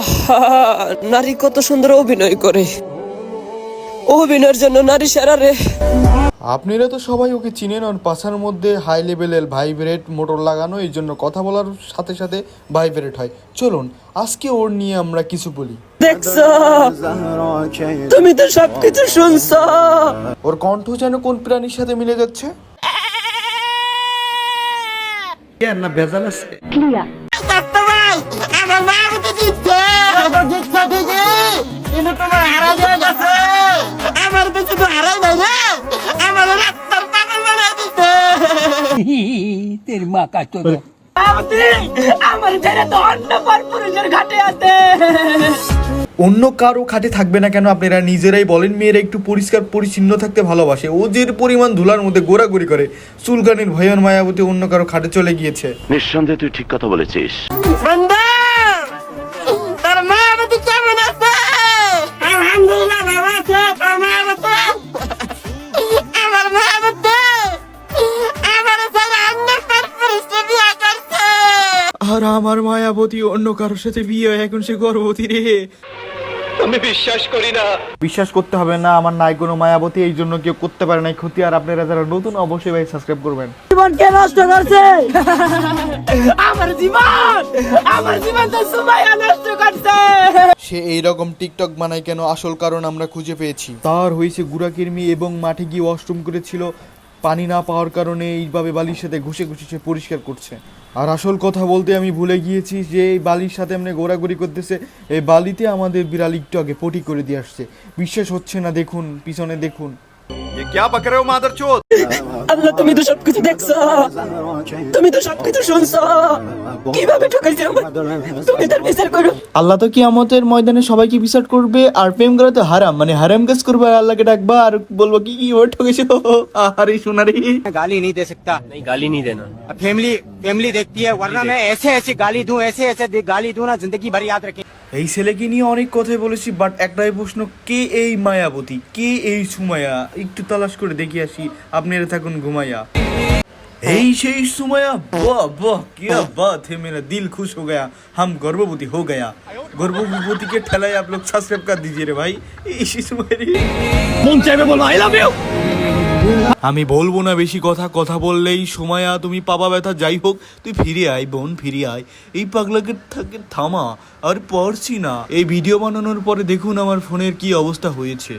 আহা নারী কত সুন্দর অভিনয় করে। অভিনয়ের জন্য নারী সেরা রে। আপনারা তো সবাই ওকে চিনেন ওর পাছার মধ্যে হাই লেভেলের ভাইব্রেট মোটর লাগানো এই জন্য কথা বলার সাথে সাথে ভাইব্রেট হয়। চলুন আজকে ওর নিয়ে আমরা কিছু বলি। দেখছ? তুমি তো সবকিছু শুনছ। ওর কণ্ঠ যেন কোন প্রাণীর সাথে মিলে যাচ্ছে? ভাই আমার মারুতি দিচ্ছে আমার দিচ্ছে দিদি কিন্তু তোমার হারা দিয়ে গেছে আমার কিছু তো হারাই নাই রে আমার রাস্তার পাগল বানাই দিচ্ছে তেরি মা কাজ আমার ছেলে তো অন্য পর পুরুষের ঘাটে আছে অন্য কারও খাটে থাকবে না কেন? আপনারা নিজেরাই বলেন মেয়েরা একটু পরিষ্কার পরিচ্ছন্ন থাকতে ভালোবাসে। ও যে পরিমাণ ধুলার মধ্যে গোড়াগড়ি করে চুলকানির ভয়ন মায়াবতী অন্য কারও খাটে চলে গিয়েছে। নিঃসন্দেহে তুই ঠিক কথা বলেছিস। আর আমার মায়াবতী অন্য কারোর সাথে বিয়ে হয় এখন সে গর্ভবতী রে। আমি বিশ্বাস করি না। বিশ্বাস করতে হবে না আমার নাই কোনো মায়াবতী এই জন্য কেউ করতে পারে নাই ক্ষতি। আর আপনারা যারা নতুন অবশ্যই ভাই সাবস্ক্রাইব করবেন। জীবনকে নষ্ট করছে? আমার জীবন! আমার জীবন তো সুমাইয়া নষ্ট করছে! সে এই রকম টিকটক বানায় কেন? আসল কারণ আমরা খুঁজে পেয়েছি। তার হয়েছে গুড়াকির্মি এবং মাঠে গিয়ে ওয়াশরুম করেছিল। পানি না পাওয়ার কারণে এইভাবে বালির সাথে ঘুষে ঘুষে সে পরিষ্কার করছে। আর আসল কথা বলতে আমি ভুলে গিয়েছি যে এই বালির সাথে এমনি ঘোরাঘুরি করতেছে, এই বালিতে আমাদের বিড়াল একটু আগে পটি করে দিয়ে আসছে। বিশ্বাস হচ্ছে না, দেখুন, পিছনে দেখুন। আল্লাহ তুমি তো সবকিছু দেখছো তুমি তো সবকিছু শুনছো কিভাবে ঠকাইছে আমার তুমি তার বিচার করো আল্লাহ তো কিয়ামতের ময়দানে সবাইকে বিচার করবে আর প্রেম করা তো হারাম মানে হারাম কাজ করবে আর আল্লাহকে ডাকবা আর বলবো কি কি ওর ঠকেছে আরে সোনারি गाली नहीं दे सकता नहीं गाली नहीं देना फैमिली फैमिली देखती है वरना मैं ऐसे ऐसे गाली दूं ऐसे ऐसे दे- गाली दूं ना जिंदगी भर याद रखे এই ছেলেকে নিয়ে অনেক কথাই বলেছি বাট একটাই প্রশ্ন, কে এই মায়াবতী? কে এই সুমায়া একটু তালাশ করে দেখি আসি আপনারা থাকুন ঘুমাইয়া। এই সেই সুমায়া বাহ বাহ কিয়া বাত হে মেরা দিল খুশ হো গয়া, হাম গর্ভবতী হো গয়া। গর্ভবতীকে কে ঠেলায় আপ সাবস্ক্রাইব কর দিজিয়ে রে ভাই, এই সেই সুমায়া মন চাইবে বলো আই লাভ ইউ আমি বলব না বেশি কথা কথা বললেই সময়া তুমি পাবা ব্যথা, যাই হোক, তুই ফিরে আয় বোন, ফিরে আয়। এই পাগলাকে থাকে, থামা, আর পড়ছি না। এই ভিডিও বানানোর পরে দেখুন আমার ফোনের কি অবস্থা হয়েছে।